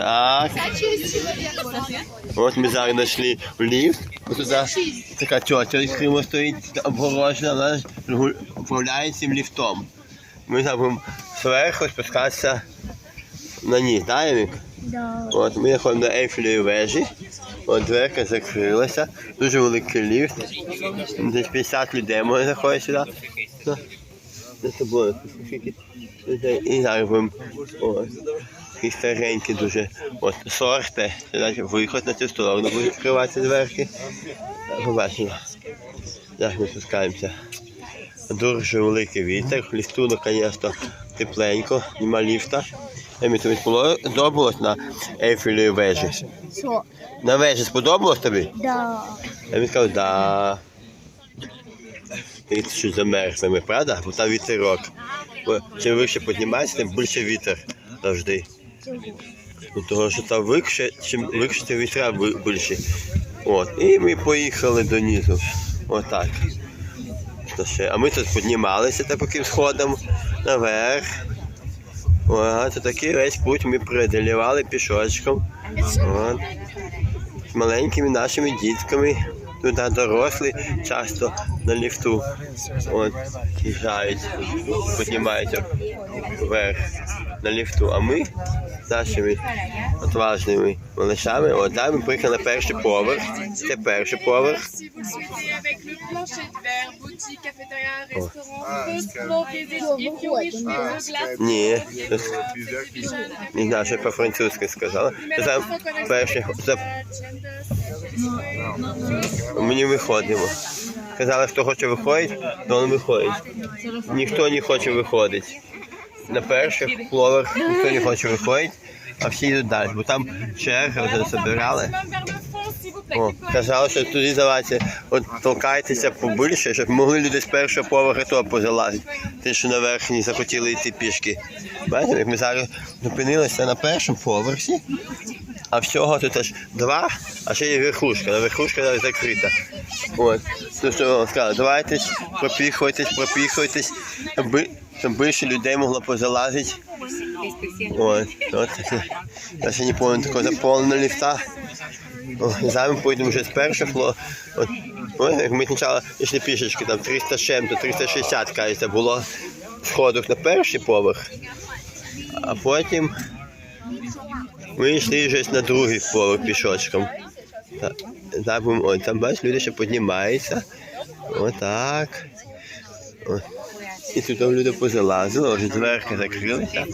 Так. От ми зараз знайшли ліфт. Ось туди така тетя з Криму стоїть обгорожена, вона управляє цим ліфтом. Ми зараз будемо зверху спускатися на ніг, так, Емік? Да. От, ми ходимо до Ейфелевої вежі. От дверка закрилася. Дуже великий ліфт. Десь 50 людей може заходити сюди. Скільки людей? І зараз такі старенькі дуже. От сорти. Виход на цю сторону будуть відкриватися дверки. Побачимо. Зараз ми спускаємося. Дуже великий вітер. Ліфту, наконец-то, тепленько, нема ліфта. Емі, тобі сподобалось на Ейфелевій вежі? На вежі сподобалось тобі? Да. Я він сказав, да. І що замерзнемо, правда? Бо там вітерок. Бо чим вище піднімається, тим більше вітер завжди. Ну, того, що там вище, чим вище, тим вітра більше. От. І ми поїхали донизу. Отак. А ми тут піднімалися та таким сходом наверх. Це такий весь путь ми преодолівали пішочком. От. З маленькими нашими дітками. Туди дорослі часто на ліфту. От, їжджають, піднімаються вверх на ліфту. А ми з нашими отважними малышами, от там ми приїхали на перший поверх. Це перший поверх. Ні, не знаю, що по-французьки сказала. Це перший. Не виходимо. Казали, хто хоче виходити, то він виходить. Ніхто не хоче виходити. На перших поверх ніхто не хоче виходити, а всі йдуть далі, бо там черга вже збирали. О, казали, що туди давайте от толкайтеся побільше, щоб могли люди з першого поверху то позалазити. Ті, що наверх не захотіли йти пішки. Бачите, як ми зараз зупинилися на першому поверсі, а всього тут аж два, а ще є верхушка. Верхушка зараз закрита. От. Ну що сказали, давайте пропіхуйтесь, пропіхуйтесь, аби щоб більше людей могло позалазити. От, от. Я не пам'ятаю такого заповненого ліфта. О, зараз ми поїдемо вже з першого фло. От, ой, ми спочатку йшли пішечки, там 300 з чим-то, 360, кажеться, було сходах на перший поверх. А потім ми йшли вже на другий поверх пішочком. Та- Там, ой, бачиш, люди ще піднімаються. Отак. О. І тут люди позалазили, вже дверка закрилися.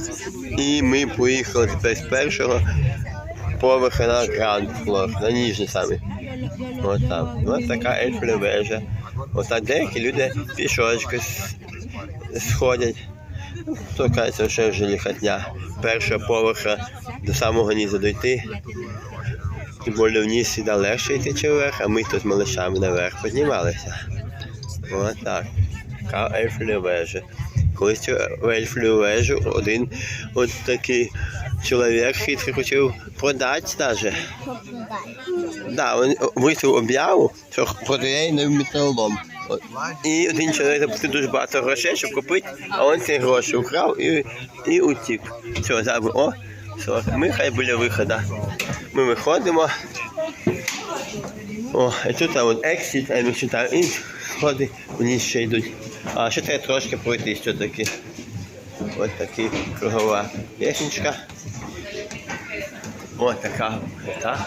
І ми поїхали тепер з першого поверха на гранд флор, на ніжні самі. От там. Ось така ельфля вежа. От так деякі люди пішочки сходять. То кажеться, що вже ліхотня. Першого поверха до самого низу дойти. Тим більше вниз сюди легше йти чи вверх, а ми тут малишами наверх піднімалися. Ось так. Така ельфля вежа. Колись цю ельфлю вежу один от такий чоловік хитрий хотів продати навіть. Да, він висів об'яву, що продає металолом. І один чоловік заплатив дуже багато грошей, щоб купити, а він ці гроші украв і, і утік. Все, зараз, о, все, ми хай біля виходу. Ми виходимо. О, і тут там от ексіт, а ми читаємо, і сходи вниз ще йдуть. А ще треба трошки пройти все-таки. Ось така кругова лестничка. Ось така краса.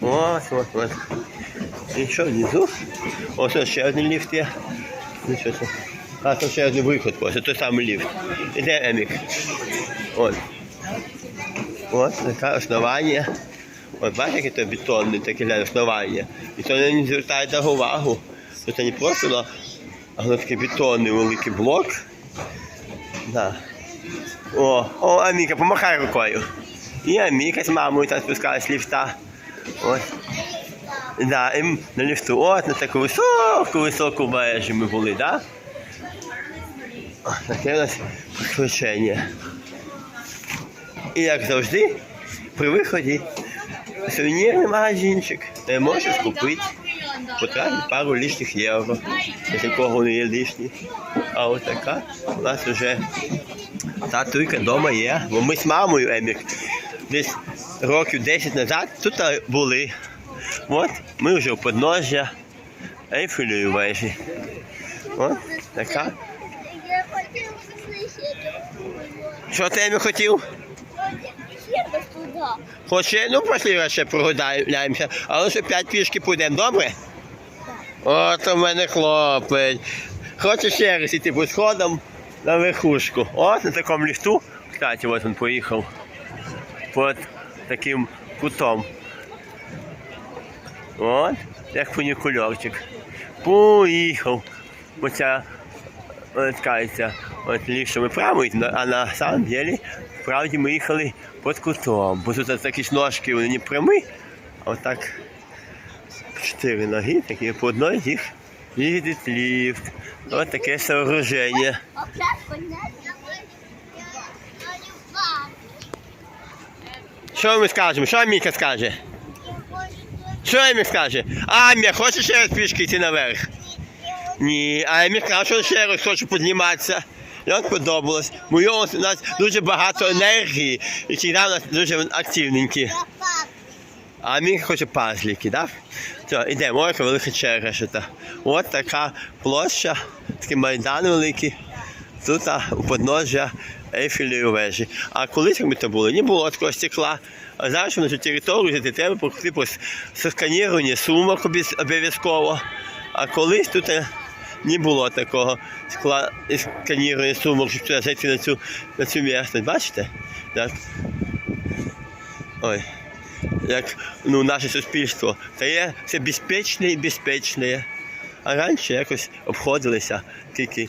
Ось, ось, ось. І що внизу? Ось ще один ліфт є. Нічого. А, тут ще один виход, ось той самий ліфт. Іде Емік. Ось. Ось таке основання. Ось бачите, яке це бетонне таке для основання. І то не звертає на увагу. що Це не просто, а воно такий бетонний великий блок. Да. О, о, Аміка, помахай рукою. І Аміка з мамою там спускалась з ліфта. Ось. Да, і на ліфту. От на таку високу, високу вежу ми були, да? О, Таке у нас приключення. І як завжди, при виході сувенірний магазинчик, де можеш купити, потратити пару лишніх євро, якщо кого не є лишні. А ось така у нас вже та татуйка вдома є, бо ми з мамою Емік десь років 10 назад тут були. От ми вже у подножжя Ейфелевої вежі. От така. Що ти Емі, хотів? Хоче, ну пошли ще прогуляємося, але ще п'ять пішки підемо, добре? От у мене хлопець. Хоче ще раз іти по сходам на верхушку. От на такому ліфту. Кстати, ось він поїхав. Під таким кутом. От, як фунікульорчик. Поїхав. Оця от кажеться, от прямо йдемо, а на самом деле, справді ми їхали під кутом. Бо тут такі ж ножки, вони не прямі, а отак чотири ноги, такі по одній їх їздить ліфт. Ось таке сооруження. Що ми скажемо? Що Міка скаже? Що Емі скаже? Амія, хочеш ще пішки йти наверх? Ні, а Емі сказав, що ще раз хочу підніматися. Як подобалось. Його у нас дуже багато енергії і завжди у нас дуже активненькі. А мій хоче пазліки, так? Все, йдемо, ось велика черга. От така площа, такий майдан великий. Тут а, у подножжя Ейфелевої вежі. А колись, ми то були, не було такого стекла. А зараз на цю територію треба пройти по с- сканіруванню сумок обов'язково. А колись тут е, не було такого скла і сканірування сумок, щоб зайти на цю, на цю місце. Бачите? Так. Ой. Як ну, наше суспільство. Та є все безпечне і безпечне. А раніше якось обходилися тільки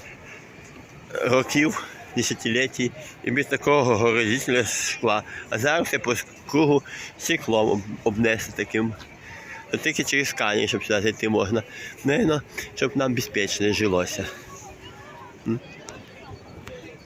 років, десятилітій і без такого горозительного скла. А зараз все по кругу стеклом об- обнесли таким. То тільки через камінь, щоб сюди зайти можна. Ну, щоб нам безпечно жилося.